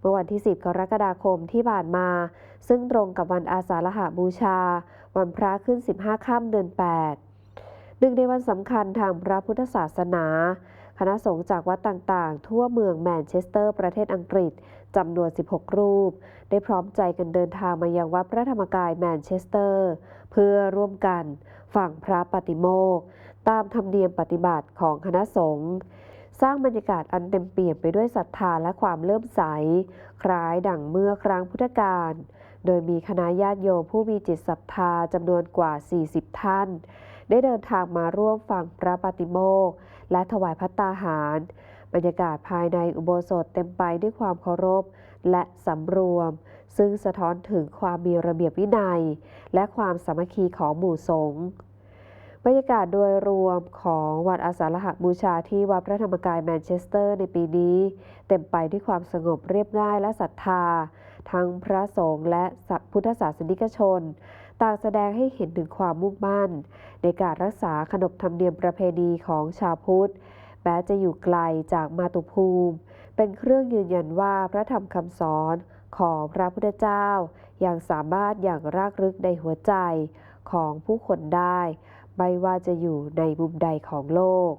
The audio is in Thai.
เมื่อวันที่ 10 กรกฎาคมที่ผ่านมา ซึ่งตรงกับวันอาสาฬหบูชา วันพระขึ้น 15 ค่ำเดือน 8 หนึ่งในวันสำคัญทางพระพุทธศาสนา คณะสงฆ์จากวัดต่างๆ ทั่วเมืองแมนเชสเตอร์ประเทศอังกฤษจำนวน 16 รูป ได้พร้อมใจกันเดินทางมายังวัดพระธรรมกายแมนเชสเตอร์ เพื่อร่วมกัน ฝังพระปฏิโมกข์ตามธรรมเนียมปฏิบัติของคณะสงฆ์ สร้างบรรยากาศอันเต็มเปี่ยมไปด้วยศรัทธาและความเลื่อมใส คล้ายดั่งเมื่อครั้งพุทธกาล โดยมีคณะญาติโยมผู้มีจิตศรัทธาจำนวนกว่า 40 ท่าน ได้เดินทางมาร่วมฟังพระปฏิโมกข์และถวายพัตตาหาร บรรยากาศภายในอุโบสถเต็มไปด้วยความเคารพและสำรวม ซึ่งสะท้อนถึงความมีระเบียบวินัย และความสามัคคีของหมู่สงฆ์ บรรยากาศโดยรวมของวันอาสาฬหบูชาที่วัดพระธรรมกายแมนเชสเตอร์ในปีนี้ เต็มไปด้วยความสงบเรียบง่ายและศรัทธา ทั้งพระสงฆ์และพุทธศาสนิกชน ต่างแสดงให้เห็นถึงความมุ่งมั่น ในการรักษาขนบธรรมเนียมประเพณีของชาวพุทธแม้จะอยู่ไกลจากมาตุภูมิ เป็นเครื่องยืนยันว่าพระธรรมคำสอนของพระพุทธเจ้ายังสามารถอย่างรากลึกในหัวใจของผู้คนได้ ไม่ว่าจะอยู่ในมุมใดของโลก